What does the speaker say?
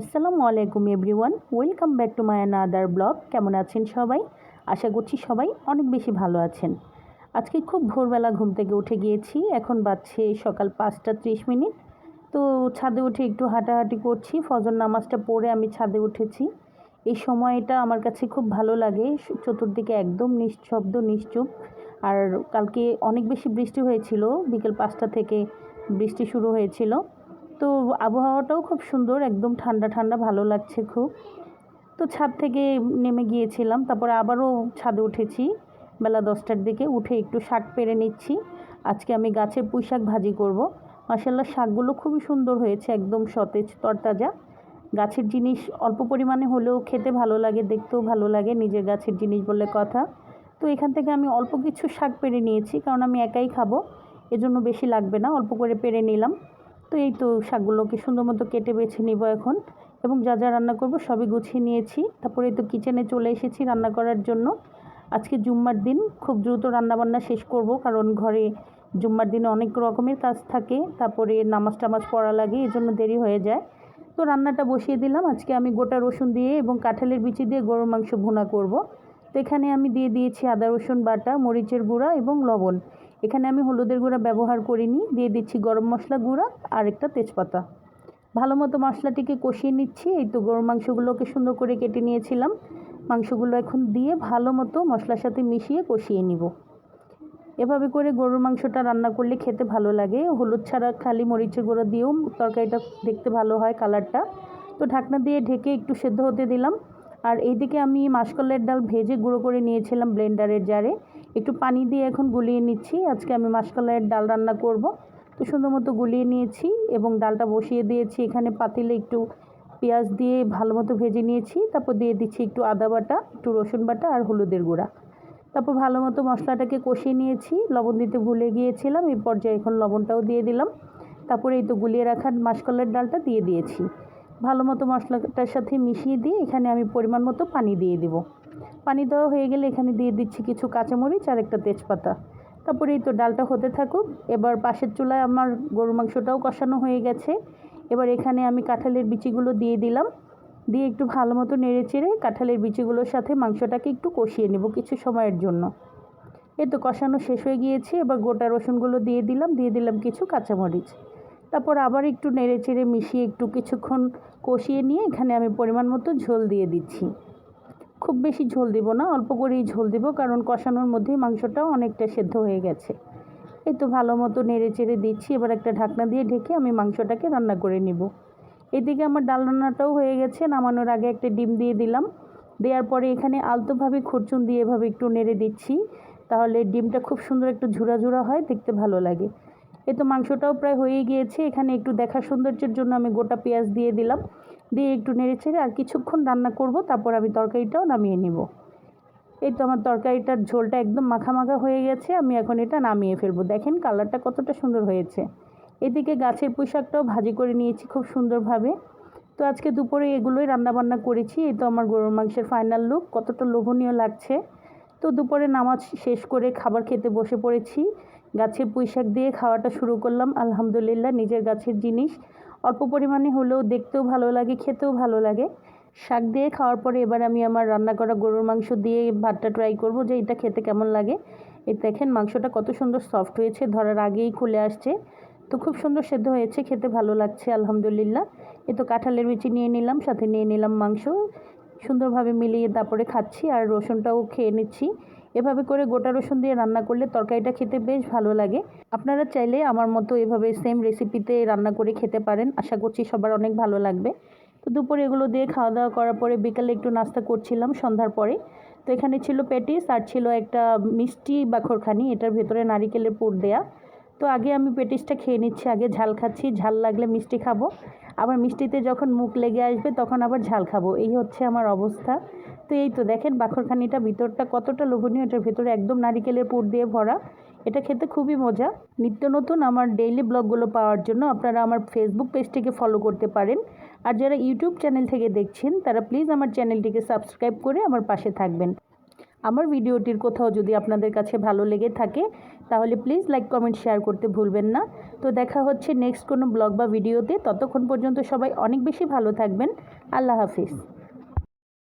আসসালামু আলাইকুম everyone, welcome back to my another blog. কেমন আছেন সবাই? আশা করছি সবাই অনেক বেশি ভালো আছেন। আজকে খুব ভোরবেলা ঘুম থেকে উঠে গিয়েছি, এখন বাজছে সকাল পাঁচটা ত্রিশ মিনিট। তো ছাদে উঠে একটু হাঁটাহাঁটি করছি, ফজর নামাজটা পড়ে আমি ছাদে উঠেছি। এই সময়টা আমার কাছে খুব ভালো লাগে চতুর্দিকে একদম নিঃশব্দ, নিশ্চুপ। আর কালকে অনেক বেশি বৃষ্টি হয়েছিল, বিকেল পাঁচটা থেকে বৃষ্টি শুরু হয়েছিল। তো আবহাওয়াটাও খুব সুন্দর, একদম ঠান্ডা ঠান্ডা, ভালো লাগছে খুব। তো ছাদ থেকে নেমে গিয়েছিলাম, তারপরে আবারও ছাদে উঠেছি। বেলা দশটার দিকে উঠে একটু শাক পেরে নিচ্ছি। আজকে আমি গাছের পুঁই শাক ভাজি করব। মাসাল্লাহ শাকগুলো খুবই সুন্দর হয়েছে, একদম সতেজ, তরতাজা। গাছের জিনিস অল্প পরিমাণে হলেও খেতে ভালো লাগে, দেখতেও ভালো লাগে, নিজের গাছের জিনিস বলে কথা। তো এখান থেকে আমি অল্প কিছু শাক পেরে নিয়েছি, কারণ আমি একাই খাব, এজন্য বেশি লাগবে না, অল্প করে পেরে নিলাম। তো এই তো শাকগুলোকে সুন্দর মতো কেটে বেছে নিব এখন। এবং যা যা রান্না করব সবই গুছিয়ে নিয়েছি। তারপরে তো কিচেনে চলে এসেছি রান্না করার জন্য। আজকে জুম্মার দিন, খুব দ্রুত রান্নাবান্না শেষ করব কারণ ঘরে জুম্মার দিনে অনেক রকমের কাজ থাকে। তারপরে নামাজ টামাজ পড়া লাগে এই জন্য দেরি হয়ে যায়। তো রান্নাটা বসিয়ে দিলাম। আজকে আমি গোটা রসুন দিয়ে এবং কাঁঠালের বিচি দিয়ে গরুর মাংস ভুনা করব। তো এখানে আমি দিয়ে দিয়েছি আদা রসুন বাটা, মরিচের গুঁড়া এবং লবণ। এখানে আমি হলুদের গুঁড়া ব্যবহার করিনি, দিয়ে দিচ্ছি গরম মশলা গুঁড়া আর একটা তেজপাতা। ভালো মতো মশলাটিকে কষিয়ে নিচ্ছি, এই তো গরুর মাংসগুলোকে সুন্দর করে কেটে নিয়েছিলাম। মাংসগুলো এখন দিয়ে ভালো মতো মশলার সাথে মিশিয়ে কষিয়ে নিব। এভাবে করে গরুর মাংসটা রান্না করলে খেতে ভালো লাগে। হলুদ ছাড়া খালি মরিচের গুঁড়ো দিয়েও তরকারিটা দেখতে ভালো হয় কালারটা। তো ঢাকনা দিয়ে ঢেকে একটু সেদ্ধ হতে দিলাম। আর এইদিকে আমি মাসকলের ডাল ভেজে গুঁড়ো করে নিয়েছিলাম ব্লেন্ডারের জারে। একটু পানি দিয়ে এখন গুলিয়ে নিচ্ছি। আজকে আমি মাসকলাইয়ের ডাল রান্না করব। তো সুন্দর মতো গুলিয়ে নিয়েছি এবং ডালটা বসিয়ে দিয়েছি। এখানে পাতিলে একটু পেঁয়াজ দিয়ে ভালো মতো ভেজে নিয়েছি। তারপর দিয়ে দিচ্ছি একটু আদা বাটা, একটু রসুন বাটা আর হলুদের গুঁড়া। তারপর ভালো মতো মশলাটাকে কষিয়ে নিয়েছি। লবণ দিতে ভুলে গিয়েছিলাম এই পর্যায়ে এখন লবণটাও দিয়ে দিলাম। তারপরে এই তো গুলিয়ে রাখা মাসকলাইয়ের ডালটা দিয়ে দিয়েছি। ভালো মতো মশলাটার সাথে মিশিয়ে দিয়ে এখানে আমি পরিমাণ মতো পানি দিয়ে দিব। পানি দেওয়া হয়ে গেলে এখানে দিয়ে দিচ্ছি কিছু কাঁচামরিচ আর একটা তেজপাতা। তারপরে এই তো ডালটা হতে থাকুক। এবার পাশের চুলায় আমার গরু মাংসটাও কষানো হয়ে গেছে। এবার এখানে আমি কাঁঠালের বিচিগুলো দিয়ে দিলাম। দিয়ে একটু ভালো মতো নেড়ে চেড়ে কাঁঠালের বিচিগুলোর সাথে মাংসটাকে একটু কষিয়ে নেব কিছু সময়ের জন্য। এই তো কষানো শেষ হয়ে গিয়েছে। এবার গোটা রসুনগুলো দিয়ে দিলাম। দিয়ে দিলাম কিছু কাঁচামরিচ। তারপর আবার একটু নেড়ে চেড়ে মিশিয়ে একটু কিছুক্ষণ কষিয়ে নিয়ে এখানে আমি পরিমাণ মতো ঝোল দিয়ে দিচ্ছি। খুব বেশি ঝোল দিব না, অল্প করেই ঝোল দিব, কারণ কষানোর মধ্যেই মাংসটাও অনেকটা সেদ্ধ হয়ে গেছে। এই তো ভালো মতো নেড়ে চেড়ে দিচ্ছি, এবার একটা ঢাকনা দিয়ে ঢেকে আমি মাংসটাকে রান্না করে নিব। এদিকে আমার ডাল রান্নাটাও হয়ে গেছে, নামানোর আগে একটা ডিম দিয়ে দিলাম। দেওয়ার পরে এখানে আলতোভাবে খুরচুন দিয়ে এভাবে একটু নেড়ে দিচ্ছি, তাহলে ডিমটা খুব সুন্দর একটু ঝুরা ঝুরা হয়, দেখতে ভালো লাগে। এ তো মাংসটাও প্রায় হয়ে গিয়েছে, এখানে একটু দেখা সৌন্দর্যের জন্য আমি গোটা পেঁয়াজ দিয়ে দিলাম। দিয়ে একটু নেড়ে ছেড়ে আর কিছুক্ষণ রান্না করব, তারপর আমি তরকারিটাও নামিয়ে নিব। এই তো আমার তরকারিটার ঝোলটা একদম মাখা হয়ে গেছে, আমি এখন এটা নামিয়ে ফেলব। দেখেন কালারটা কতটা সুন্দর হয়েছে। এদিকে গাছের পোশাকটাও ভাজি করে নিয়েছি খুব সুন্দরভাবে। তো আজকে দুপুরে এগুলোই রান্নাবান্না করেছি, এই তো আমার গরুর মাংসের ফাইনাল লুক কতটা লোভনীয় লাগছে। তো দুপুরে নামাজ শেষ করে খাবার খেতে বসে পড়েছি। গাছের পুঁইশাক দিয়ে খাওয়াটা শুরু করলাম, আলহামদুলিল্লাহ, নিজের গাছের জিনিস। অল্প পরিমাণে হলেও দেখতেও ভালো লাগে, খেতেও ভালো লাগে। শাক দিয়ে খাওয়ার পরে এবার আমি আমার রান্না করা গরুর মাংস দিয়ে ভাতটা ট্রাই করব যে এটা খেতে কেমন লাগে। এই দেখেন মাংসটা কত সুন্দর সফট হয়েছে, ধরার আগেই খুলে আসছে। তো খুব সুন্দর সেদ্ধ হয়েছে, খেতে ভালো লাগছে, আলহামদুলিল্লাহ। এ তো কাঁঠালের বিচি নিয়ে নিলাম, সাথে নিয়ে নিলাম মাংস। সুন্দরভাবে মিলিয়ে তারপরে খাচ্ছি আর রসুনটাও খেয়ে নিচ্ছি। এভাবে করে গোটা রসুন দিয়ে রান্না করলে তরকারিটা খেতে বেশ ভালো লাগে। আপনারা চাইলে আমার মতো এভাবে সেম রেসিপিতে রান্না করে খেতে পারেন। আশা করছি সবার অনেক ভালো লাগবে। তো দুপুরে এগুলো দিয়ে খাওয়া দাওয়া করার পরে বিকালে একটু নাস্তা করছিলাম সন্ধ্যার পরে। তো এখানে ছিল প্যাটিস আর ছিল একটা মিষ্টি বাখরখানি। এটার ভেতরে নারিকেলের পুর দেয়া। তো আগে আমি পেটিসটা খেয়ে নিচ্ছি, আগে ঝাল খাচ্ছি, ঝাল লাগলে মিষ্টি খাব। আবার মিষ্টিতে যখন মুখ লেগে আসবে তখন আবার ঝাল খাব, এই হচ্ছে আমার অবস্থা। তো এই তো দেখেন বাখরখানিটা, ভিতরটা কতটা লোভনীয়, এটার ভেতরে একদম নারিকেলের পুর দিয়ে ভরা। এটা খেতে খুবই মজা। নিত্য নতুন আমার ডেইলি ব্লগগুলো পাওয়ার জন্য আপনারা আমার ফেসবুক পেজটিকে ফলো করতে পারেন। আর যারা ইউটিউব চ্যানেল থেকে দেখছেন, তারা প্লিজ আমার চ্যানেলটিকে সাবস্ক্রাইব করে আমার পাশে থাকবেন। আমার ভিডিওটির কোথাও যদি আপনাদের কাছে ভালো লেগে থাকে, তাহলে প্লিজ লাইক কমেন্ট শেয়ার করতে ভুলবেন না। তো দেখা হচ্ছে নেক্সট কোনো ব্লগ বা ভিডিওতে। ততক্ষণ পর্যন্ত সবাই অনেক বেশি ভালো থাকবেন। আল্লাহ হাফিজ।